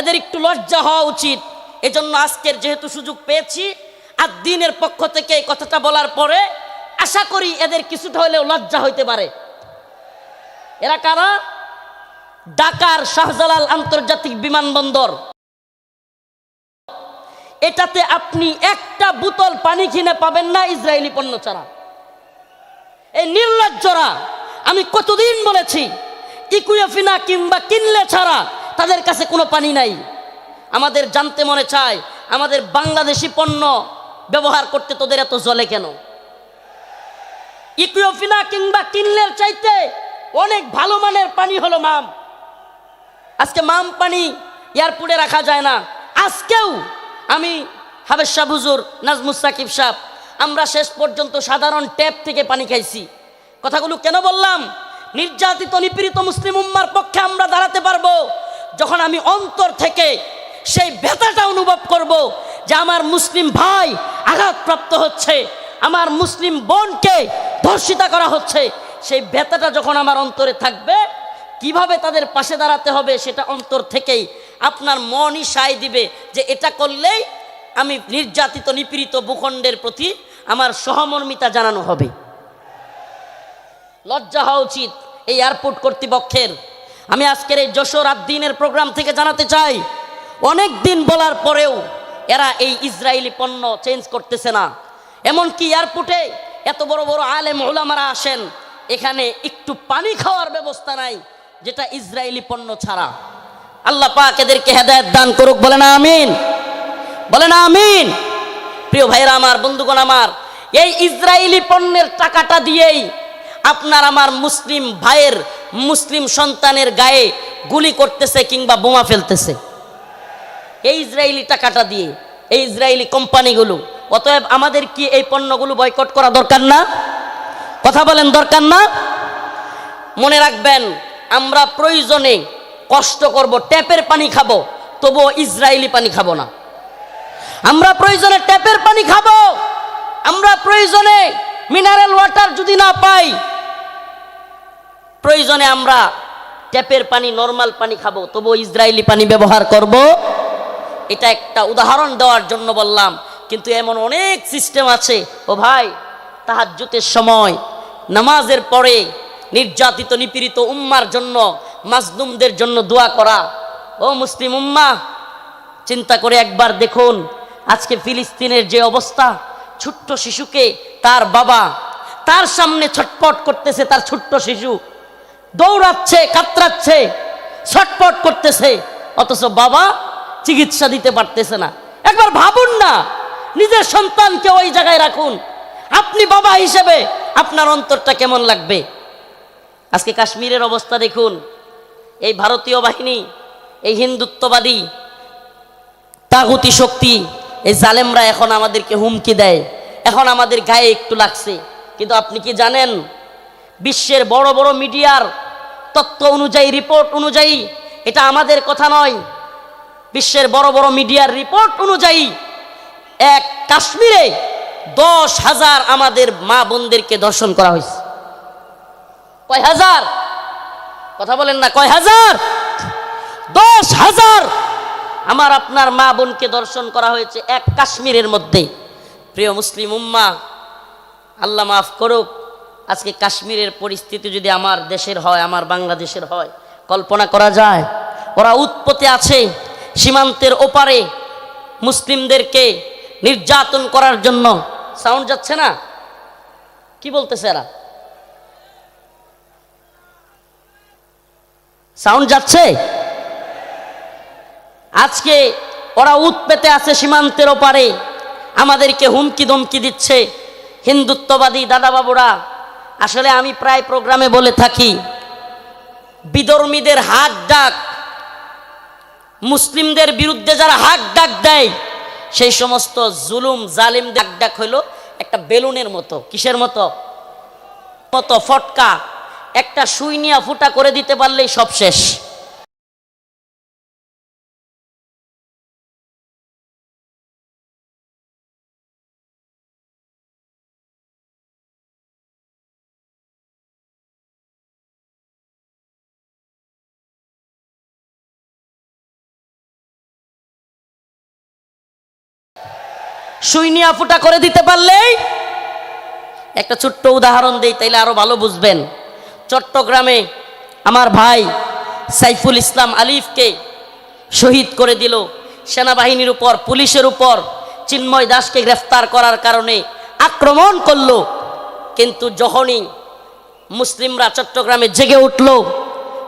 এদের একটু লজ্জা হওয়া উচিত। এজন্য আজকের যেহেতু সুযোগ পেয়েছি, আর দিনের পক্ষ থেকে এই কথাটা বলার পরে আশা করি এদের কিছুটা হলেও লজ্জা হইতে পারে। এরা কারা? ঢাকার শাহজালাল আন্তর্জাতিক বিমানবন্দর। এটাতে আপনি একটা বোতল পানি কিনে পাবেন না ইসরায়েলি পণ্য ছাড়া এই নির্লজ্জরা, আমি কতদিন বলেছি, ইকুয়েফিনা কিংবা কিনলে ছাড়া তাদের কাছে কোনো পানি নাই। আমাদের জানতে মনে চায়, আমাদের বাংলাদেশি পণ্য ব্যবহার করতে তোদের এত জলে কেন? ইকুয়েফিনা কিংবা কিনলের চাইতে অনেক ভালো মানের পানি হলো মাম। আজকে মাম পানি এয়ারপোর্টে রাখা যায় না। আজকেও আমি হাবেশ শাহ হুজুর নাজমুস সাকিব সাহ আমরা শেষ পর্যন্ত সাধারণ ট্যাপ থেকে পানি খাইছি। কথাগুলো কেন বললাম? নির্যাতিত, নিপীড়িত মুসলিম উম্মার পক্ষে আমরা দাঁড়াতে পারব যখন আমি অন্তর থেকে সেই ব্যথাটা অনুভব করব যে আমার মুসলিম ভাই আঘাতপ্রাপ্ত হচ্ছে, আমার মুসলিম বোনকে ধর্ষিতা করা হচ্ছে, সেই ব্যথাটা যখন আমার অন্তরে থাকবে, কীভাবে তাদের পাশে দাঁড়াতে হবে সেটা অন্তর থেকেই আপনার মনই সায় দিবে যে এটা করলেই আমি নির্যাতিত, নিপীড়িত ভূখণ্ডের প্রতি আমার সহমর্মিতা জানানো হবে। লজ্জা হওয়া উচিত এই এয়ারপোর্ট কর্তৃপক্ষের আমি আজকের এই যশোর দিনের প্রোগ্রাম থেকে জানাতে চাই, অনেক দিন বলার পরেও এরা এই ইসরায়েলি পণ্য চেঞ্জ করতেছে না। এমনকি এয়ারপোর্টে এত বড় বড় আলেম ওলামারা আসেন, এখানে একটু পানি খাওয়ার ব্যবস্থা নাই, যেটা ইসরায়েলি পণ্য ছাড়া। আল্লাহ পাক এদেরকে হেদায়ত দান করুক বলে না আমিন। বলে না আমিন। প্রিয় ভাইরা আমার, বন্ধুগণ আমার, এই ইসরায়েলি পণ্যের টাকাটা দিয়েই আপনার আমার মুসলিম ভাইয়ের মুসলিম সন্তানের গায়ে গুলি করতেছে কিংবা বোমা ফেলতেছে। এই ইসরায়েলি টাকাটা দিয়ে, এই ইসরায়েলি কোম্পানিগুলো। অতএব আমাদের কি এই পণ্যগুলো বয়কট করা দরকার না? কথা বলেন, দরকার না? মনে রাখবেন, আমরা প্রয়োজনে কষ্ট করব, ট্যাপের পানি খাব, তবুও ইসরায়েলি পানি খাব না। আমরা প্রয়োজনে ট্যাপের পানি খাব, আমরা প্রয়োজনে মিনারেল ওয়াটার যদি না পাই প্রয়োজনে আমরা ট্যাপের পানি, নর্মাল পানি খাব তবু ইসরায়েলি পানি ব্যবহার করব। এটা একটা উদাহরণ দেওয়ার জন্য বললাম, কিন্তু এমন অনেক সিস্টেম আছে। ও ভাই, তাহাজ্জুতের সময়, নামাজের পরে নির্যাতিত, নিপীড়িত উম্মার জন্য, মাজলুমদের জন্য দোয়া করা। ও মুসলিম উম্মা, চিন্তা করে একবার দেখুন, আজকে ফিলিস্তিনের যে অবস্থা, ছোট্ট শিশুকে তার বাবা, তার সামনে ছটপট করতেছে তার ছোট্ট শিশু। দৌড়াচ্ছে, কাতরাচ্ছে ছটপট করতেছে। অথচ বাবা চিকিৎসা দিতে পারতেছে না। একবার ভাবুন না, নিজের সন্তানকে ওই জায়গায় রাখুন। আপনি বাবা হিসেবে আপনার অন্তরটা কেমন লাগবে? আজকে কাশ্মীরের অবস্থা দেখুন। এই ভারতীয় বাহিনী, এই হিন্দুত্ববাদী, তাগুতি শক্তি, এই জালেমরা এখন আমাদেরকে হুমকি দেয়। এখন আমাদের গায়ে একটু লাগছে। কিন্তু আপনি কি জানেন বিশ্বের বড় বড় মিডিয়ার তত্ত্ব অনুযায়ী, রিপোর্ট অনুযায়ী, এটা আমাদের কথা নয়। বিশ্বের বড় বড় মিডিয়ার রিপোর্ট অনুযায়ী এক কাশ্মীরে দশ হাজার আমাদের মা বোনদেরকে দর্শন করা হয়েছে। কয় হাজার? কথা বলেন না, কয় হাজার? দশ হাজার আমার আপনার মা বোনকে দর্শন করা হয়েছে এক কাশ্মীরের মধ্যে। প্রিয় মুসলিম উম্মা, আল্লাহ মাফ করুক আজকে কাশ্মীরের পরিস্থিতি যদি আমার দেশের হয়, আমার বাংলাদেশের হয়, কল্পনা করা যায়? ওরা উৎপতে আছে সীমান্তের ওপারে মুসলিমদেরকে নির্যাতন করার জন্য। সাউন্ড যাচ্ছে না? কি বলতেছে এরা? সাউন্ড যাচ্ছে? আজকে ওরা উৎপেতে আছে সীমান্তের ওপারে। আমাদেরকে হুমকি দমকি দিচ্ছে। হিন্দুত্ববাদী দাদাবাবুরা আসলে আমি প্রায় প্রোগ্রামে বলে থাকি, বিধর্মীদের হাক ডাক, মুসলিমদের বিরুদ্ধে যারা হাক ডাক দেয়, সেই সমস্ত জুলুম, জালিম ডাক ডাক হইল একটা বেলুনের মতো। কিসের মতো? মতো ফটকা, একটা সুই নিয়ে ফুটা করে দিতে পারলেই সব শেষ। সুইনিয়া ফুটা করে দিতে পারলেই? একটা ছোট্ট উদাহরণ দেই, তাইলে আরও ভালো বুঝবেন। চট্টগ্রামে আমার ভাই সাইফুল ইসলাম আলিফকে শহীদ করে দিল। সেনাবাহিনীর উপর, পুলিশের উপর চিন্ময় দাসকে গ্রেফতার করার কারণে আক্রমণ করল। কিন্তু যখনই মুসলিমরা চট্টগ্রামে জেগে উঠল,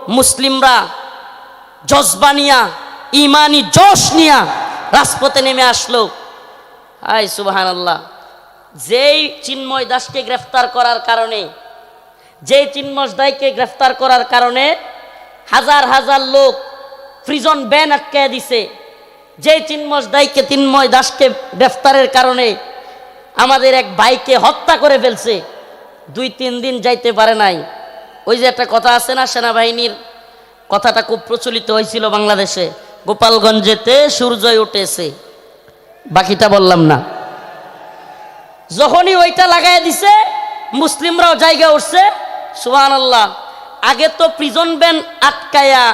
মুসলিমরা জজবা নিয়া ইমানি জশ নিয়া রাজপথে নেমে আসলো। হাই সুবাহান আল্লাহ যেই চিন্ময় দাসকে গ্রেফতার করার কারণে, যেই চিন্ময় দাসকে গ্রেফতার করার কারণে হাজার হাজার লোক ফ্রিজন ব্যান আটকে দিছে, যেই চিন্ময় দাইকে তিন্ময় দাসকে গ্রেফতারের কারণে আমাদের এক ভাইকে হত্যা করে ফেলছে, দুই তিন দিন যাইতে পারে নাই। ওই যে একটা কথা আছে না সেনাবাহিনীর, কথাটা খুব প্রচলিত হয়েছিল বাংলাদেশে, গোপালগঞ্জেতে সূর্যই উঠেছে। বাকিটা বললাম না। যখনই ওইটা লাগাই দিছে, মুসলিমরাও জায়গা উঠছে সুহান আল্লাহ আগে তো প্রিজন ব্যান আটকায়া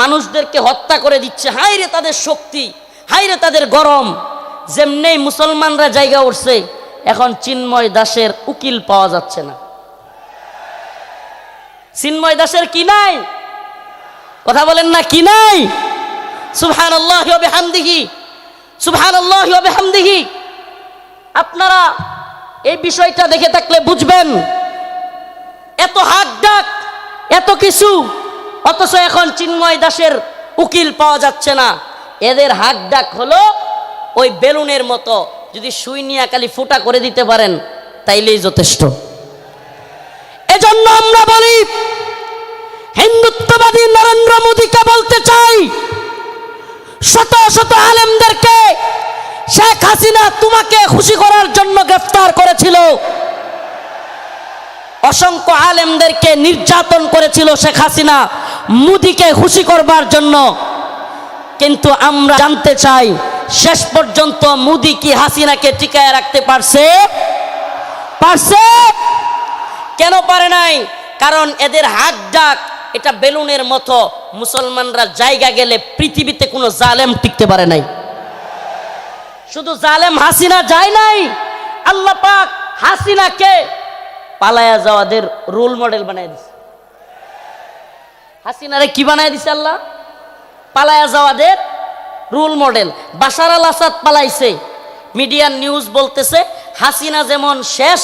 মানুষদেরকে হত্যা করে দিচ্ছে। হাই রে তাদের শক্তি হাই রে তাদের গরম। যেমনি মুসলমানরা জায়গা উঠছে, এখন চিন্ময় দাসের উকিল পাওয়া যাচ্ছে না। চিন্ময় দাসের কি নাই? কথা বলেন না, কি নাই? সুহান আল্লাহ হামদিহি সুবহান আপনারা এই বিষয়টা দেখে থাকলে বুঝবেন, এত হাক ডাক এত কিছু, অথচ এখন চিন্ময় দাসের উকিল পাওয়া যাচ্ছে না। এদের হাক ডাক হলো ওই বেলুনের মতো, যদি সুই নিয়ে খালি ফুটা করে দিতে পারেন, তাইলেই যথেষ্ট। এজন্য আমরা বলি, হিন্দুত্ববাদী নরেন্দ্র মোদীকে বলতে চাই শত শত আলেমদেরকে শেখ হাসিনা তোমাকে খুশি করার জন্য গ্রেফতার করেছিল। অসংখ্য আলেমদেরকে নির্যাতন করেছিল শেখ হাসিনা মুদিকে খুশি করবার জন্য। কিন্তু আমরা জানতে চাই, শেষ পর্যন্ত মুদি কি হাসিনাকে টিকায় রাখতে পারছে? পারছে? কেন পারে নাই? কারণ এদের হাত ডাক এটা বেলুনের মতো মুসলমানরা জায়গা গেলে পৃথিবীতে কোনো জালেম টিকতে পারে নাই। শুধু জালেম হাসিনা যায় নাই, আল্লাহ পাক হাসিনাকে পালায়া যাওয়াদের রোল মডেল বানাই দিছে। হাসিনারে কি বানাই দিছে আল্লাহ? পালায়া যাওয়াদের role model Bashar al Assad পালাইছে, মিডিয়ার নিউজ বলতেছে, হাসিনা যেমন শেষ